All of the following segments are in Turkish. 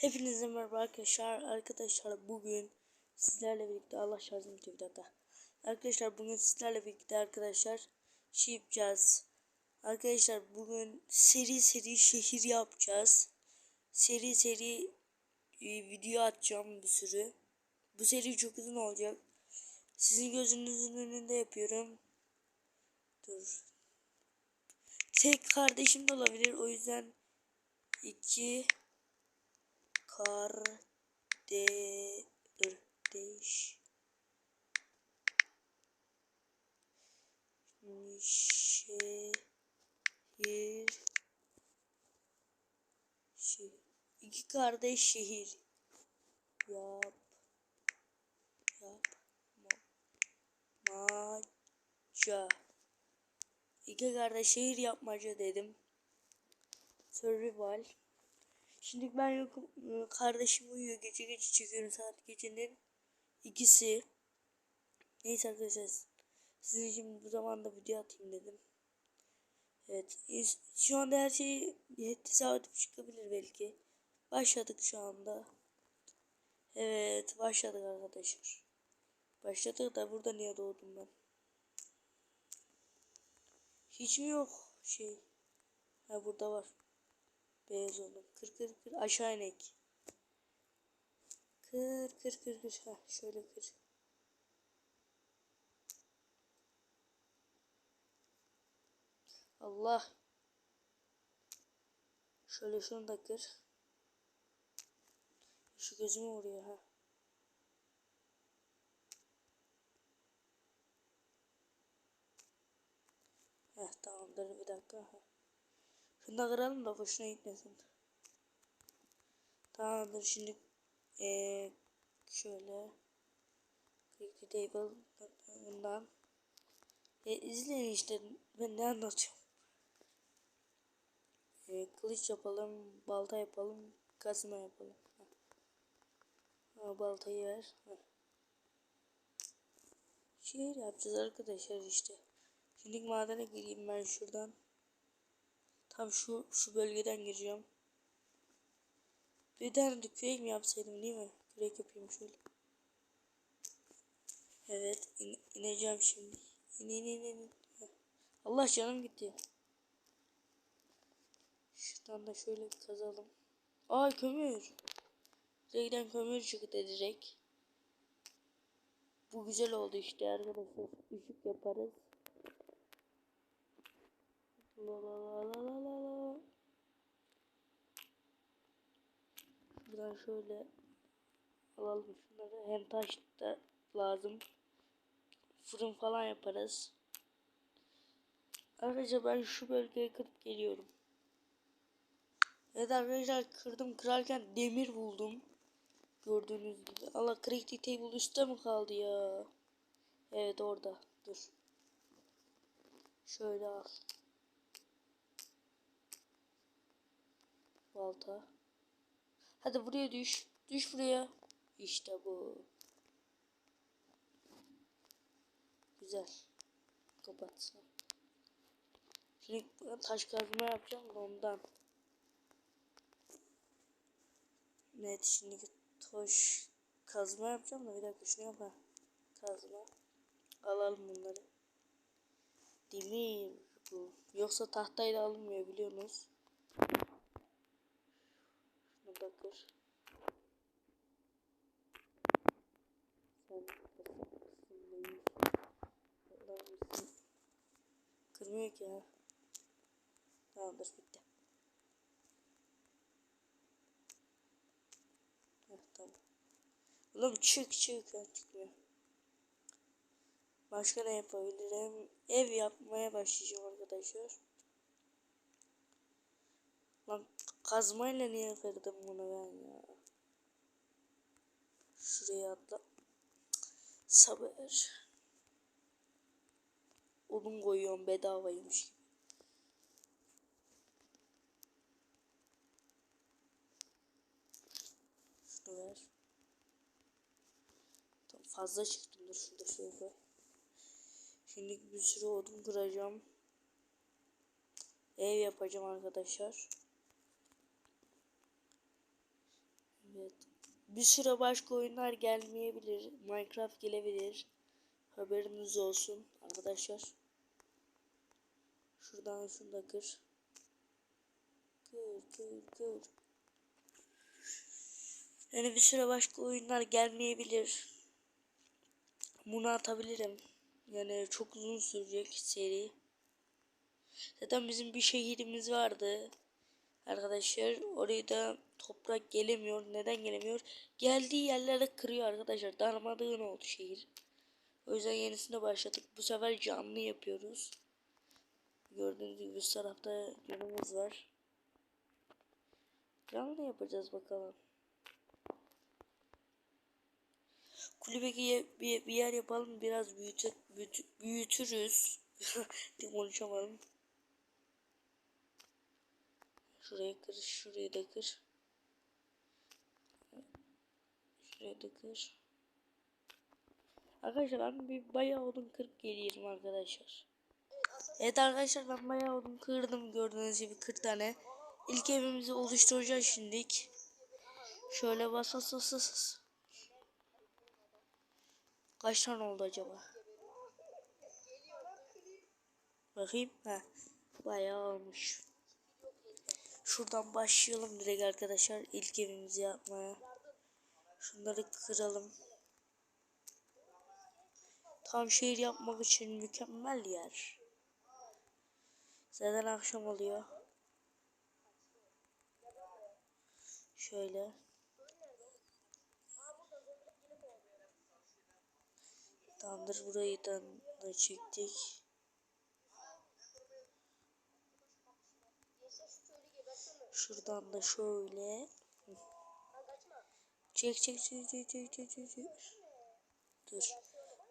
Hepinize merhaba arkadaşlar. Arkadaşlar bugün sizlerle birlikte Allah şarjım bitiyor. Arkadaşlar bugün sizlerle birlikte arkadaşlar şey yapacağız. Arkadaşlar bugün seri seri şehir yapacağız. Seri seri e, video atacağım bir sürü. Bu seri çok uzun olacak. Sizin gözünüzün önünde yapıyorum. Dur. Tek kardeşim de olabilir o yüzden 2 kardeş şehir şehir iki kardeş şehir yap yap maca iki kardeş şehir yapmaca dedim survival Şimdi ben yokum. Kardeşim uyuyor. Gece gece çekiyorum saat gecenin ikisi. Neyse arkadaşlar. Sizin için bu zamanda video atayım dedim. Evet. Şu anda her şey tesadüf çıkabilir belki. Başladık şu anda. Evet. Başladık arkadaşlar. Başladık da burada niye doğdum ben? Hiç mi yok şey? Ha burada var. Beyaz oldum. Kır kır kır aşağı inek. Kır kır kır kır. Ha şöyle kır. Allah. Şöyle şunu da kır. Şu gözüme vuruyor ha. Heh tamamdır bir dakika. Ha. Şunu da kıralım da hoşuna gitmesin. Tamamdır şimdi ee, şöyle click table bundan e, izleyin işte ben ne anlatıyorum. E, kılıç yapalım, balta yapalım, kazma yapalım. Ha, baltayı ver. Ha. Şehir yapacağız arkadaşlar işte. Şimdi madene gireyim ben şuradan. Tam şu şu bölgeden gireceğim. Bir tane de kürek mi yapsaydım değil mi? Kürek yapayım şöyle. Evet in, ineceğim şimdi. İn in in in. Allah canım gitti. Şuradan da şöyle kazalım. Ay kömür. Direkt kömür çıktı direkt. Bu güzel oldu işte arkadaşlar. Işık yaparız. La la la la la. Şuradan şöyle alalım şunları. Hem taş da lazım. Fırın falan yaparız. Arkadaşlar ben şu bölgeye kırıp geliyorum. Evet arkadaşlar kırdım kırarken demir buldum. Gördüğünüz gibi. Allah crafting table üstte mi kaldı ya? Evet orada. Dur. Şöyle al. balta. Hadi buraya düş. Düş buraya. İşte bu. Güzel. Kapatsın. Şimdi taş kazma yapacağım da ondan. Evet şimdi taş kazma yapacağım da bir dakika şunu yapalım. Kazma. Alalım bunları. Demir bu. Yoksa tahtayla alınmıyor biliyorsunuz bakır. Kırmıyor ki ya. Tamamdır bitti. Heh, tamam. Oğlum çık çık çıkmıyor. Başka ne yapabilirim? Ev yapmaya başlayacağım arkadaşlar. Lan kazmayla niye kırdım bunu ben ya? Şuraya atla. Sabır. Odun koyuyorum bedavaymış gibi. Şunu ver. Tamam fazla çıktım dur şurada şöyle koy. Şimdi bir sürü odun kıracağım. Ev yapacağım arkadaşlar. Evet. Bir süre başka oyunlar gelmeyebilir. Minecraft gelebilir. Haberiniz olsun arkadaşlar. Şuradan şunu da kır. Kır kır kır. Yani bir süre başka oyunlar gelmeyebilir. Bunu atabilirim. Yani çok uzun sürecek seri. Zaten bizim bir şehrimiz vardı. Arkadaşlar orayı da toprak gelemiyor. Neden gelemiyor? Geldiği yerlere kırıyor arkadaşlar. Darmadağın oldu şehir. O yüzden yenisine başladık. Bu sefer canlı yapıyoruz. Gördüğünüz gibi üst tarafta yanımız var. Canlı yapacağız bakalım. Kulübeki bir, bir yer yapalım. Biraz büyütür, büyütür, büyütürüz. Konuşamadım. Şuraya kır, şuraya da kır. Şuraya da kır. Arkadaşlar ben bir bayağı odun kırıp geliyorum arkadaşlar. Evet arkadaşlar ben bayağı odun kırdım gördüğünüz gibi 40 tane. İlk evimizi oluşturacağız şimdilik. Şöyle bas. Kaç tane oldu acaba? Bakayım. Ha. Bayağı olmuş. Şuradan başlayalım direkt arkadaşlar ilk evimizi yapmaya. Şunları kıralım. Tam şehir yapmak için mükemmel yer. Zaten akşam oluyor. Şöyle. Tamamdır burayı da, çektik. Şuradan da şöyle. Çek çek çek çek çek çek çek. Dur.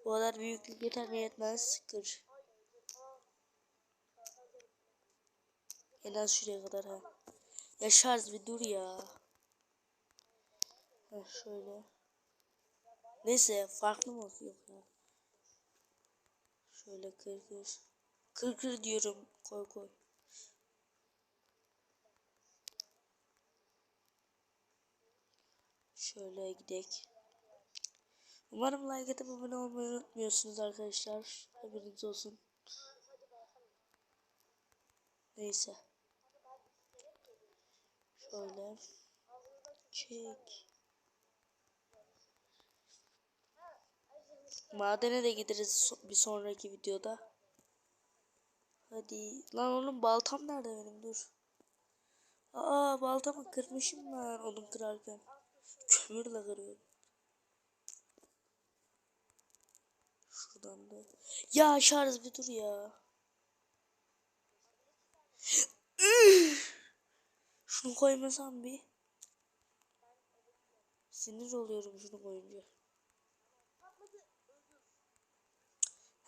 Bu kadar büyüklük yeter yetmez. Kır. En az şuraya kadar ha. Ya şarj bir dur ya. Ha şöyle. Neyse farklı mı yok ya. Şöyle kır kır. Kır kır diyorum. Koy koy. Şöyle gidek. Umarım like atıp abone olmayı unutmuyorsunuz arkadaşlar. Haberiniz olsun. Neyse. Şöyle. Çek. Madene de gideriz bir sonraki videoda. Hadi. Lan oğlum baltam nerede benim dur. Aa baltamı kırmışım ben odun kırarken. Kömürle kırıyorum. Şuradan da. Ya şarj bir dur ya. Şunu koymasam bir. Sinir oluyorum şunu koyunca.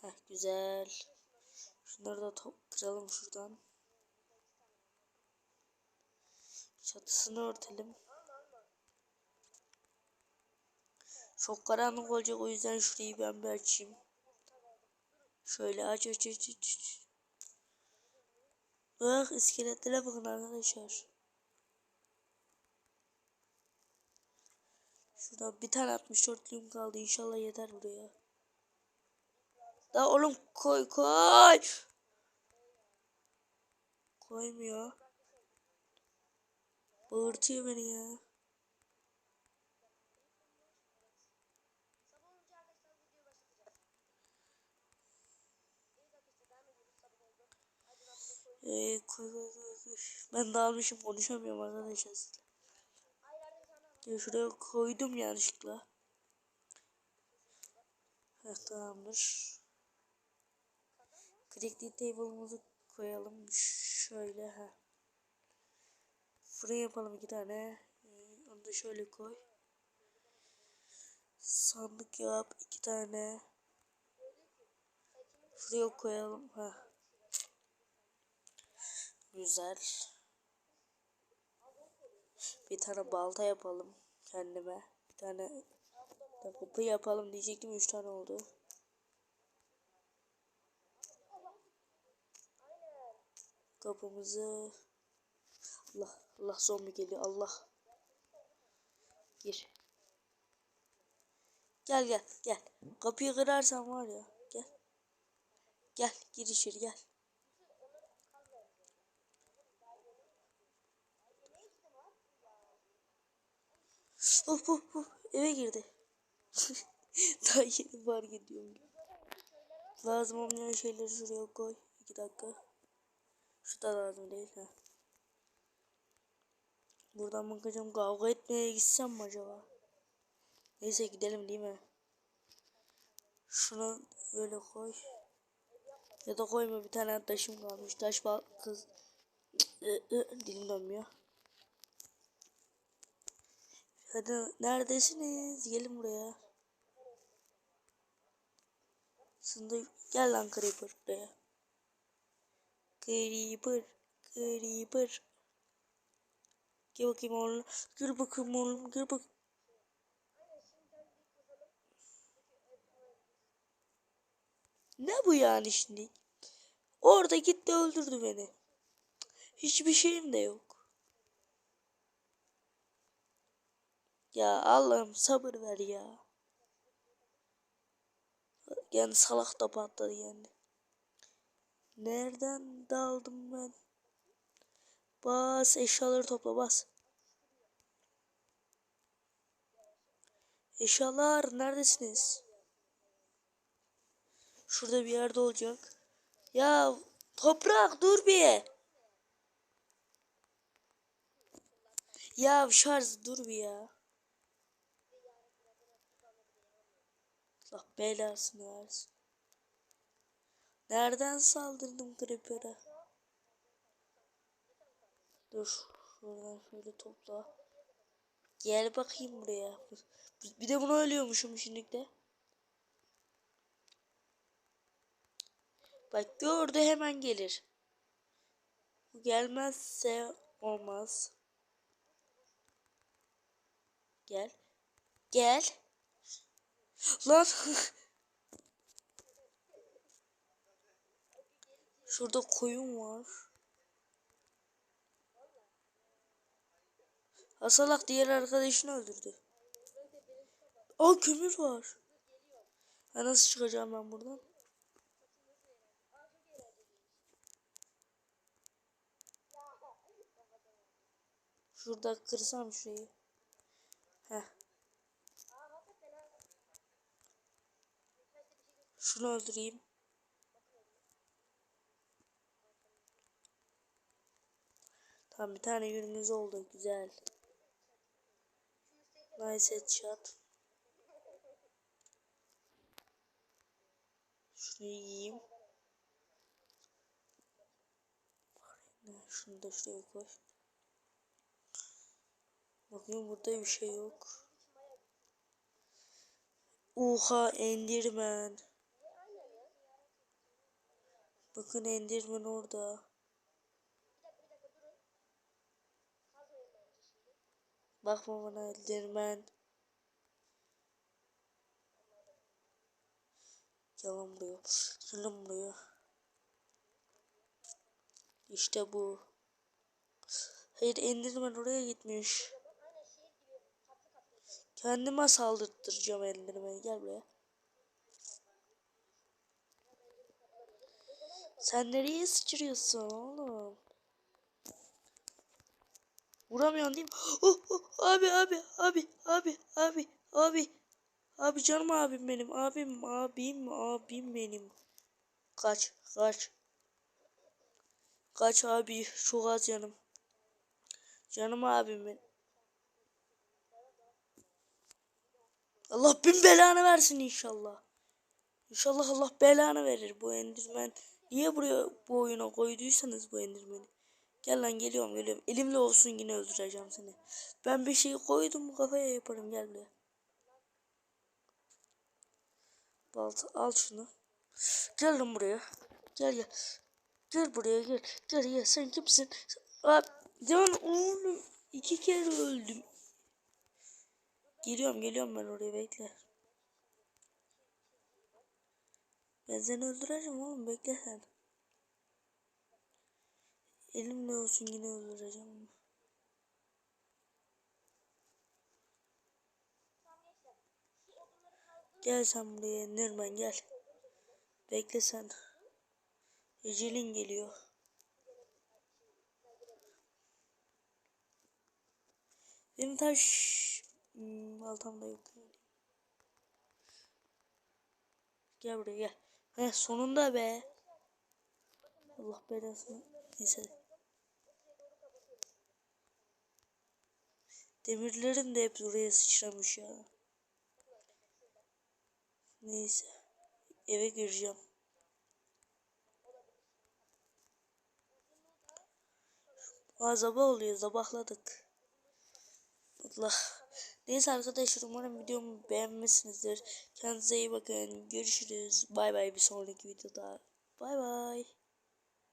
Heh güzel. Şunları da top kıralım şuradan. Çatısını örtelim. Çok karanlık olacak o yüzden şurayı ben bir açayım. Şöyle aç aç aç aç. Bak iskeletlere bakın arkadaşlar. Şurada bir tane 64'lüğüm kaldı. İnşallah yeter buraya. Da oğlum koy koy. Koymuyor. Bağırtıyor beni ya. Ee, koy koy koy koy. Ben dağılmışım konuşamıyorum arkadaşlar. Ya şuraya koydum yanlışlıkla. Heh, tamamdır. Clickly table'ımızı koyalım. Şöyle ha. Fırın yapalım iki tane. Ee, onu da şöyle koy. Sandık yap iki tane. Şuraya koyalım. Ha. Güzel. Bir tane balta yapalım kendime. Bir tane kapı yapalım diyecektim. Üç tane oldu. Kapımızı Allah Allah zombi geliyor Allah. Gir. Gel gel gel. Kapıyı kırarsan var ya. Gel. Gel gir içeri gel. Of of of eve girdi. Daha yeni fark ediyorum. Lazım olmayan şeyleri şuraya koy. İki dakika. Şu da lazım değil ha. Buradan bakacağım kavga etmeye gitsem mi acaba? Neyse gidelim değil mi? Şunu böyle koy. Ya da koyma bir tane taşım kalmış. Taş bal kız. Dilim dönmüyor. Hadi neredesiniz? Gelin buraya. Sında gel lan Creeper buraya. Creeper, Creeper. Gel bakayım oğlum. Gel bakayım oğlum. Gel bak. Ne bu yani şimdi? Orada gitti öldürdü beni. Hiçbir şeyim de yok. Ya Allah'ım sabır ver ya. Yani salak da patladı yani. Nereden daldım ben? Bas eşyaları topla bas. Eşyalar neredesiniz? Şurada bir yerde olacak. Ya toprak dur bir. Ya şarj dur bir ya. Allah belasını versin. Nereden saldırdım Creeper'a? Dur şuradan şöyle topla. Gel bakayım buraya. Bir de bunu ölüyormuşum şimdi de. Bak gördü hemen gelir. Bu gelmezse olmaz. Gel. Gel. Lan. Şurada koyun var. Asalak diğer arkadaşını öldürdü. Aa kömür var. Ha, nasıl çıkacağım ben buradan? Şurada kırsam şurayı. Heh. Şunu öldüreyim. Tamam bir tane yürümüz oldu. Güzel. Nice headshot. Şunu yiyeyim. Şunu da şuraya koy. Bakayım burada bir şey yok. Oha Enderman. Bakın Enderman orada. Bakma bana Enderman. Yalan buraya. Yalan buraya. İşte bu. Hayır Enderman oraya gitmiş. Kendime saldırtıracağım Enderman'i. Gel buraya. Sen nereye sıçrıyorsun oğlum? Vuramıyorsun değil mi? Oh, oh, abi abi abi abi abi abi. Abi canım abim benim. Abim abim abim benim. Kaç kaç. Kaç abi şu az canım. Canım abim benim. Allah bin belanı versin inşallah. İnşallah Allah belanı verir bu endirmen. Niye buraya bu oyuna koyduysanız bu endirmeni. Gel lan geliyorum geliyorum. Elimle olsun yine öldüreceğim seni. Ben bir şey koydum kafaya yaparım gel buraya. Balta al şunu. Gel lan buraya. Gel gel. Gel buraya gel. Gel gel sen kimsin? Abi, can oğlum iki kere öldüm. Geliyorum geliyorum ben oraya bekle. Ben seni öldüreceğim oğlum bekle sen. Elimle olsun yine öldüreceğim. Gel sen buraya Nirman gel. Bekle sen. Ecelin geliyor. Benim taş hmm, baltam da yok. Gel buraya gel. Heh sonunda be. Allah belasını. Neyse. Demirlerim de hep buraya sıçramış ya. Neyse. Eve gireceğim. Aa, sabah oluyor. Sabahladık. Allah. Neyse arkadaşlar umarım videomu beğenmişsinizdir. Kendinize iyi bakın. Görüşürüz. Bay bay bir sonraki videoda. Bay bay.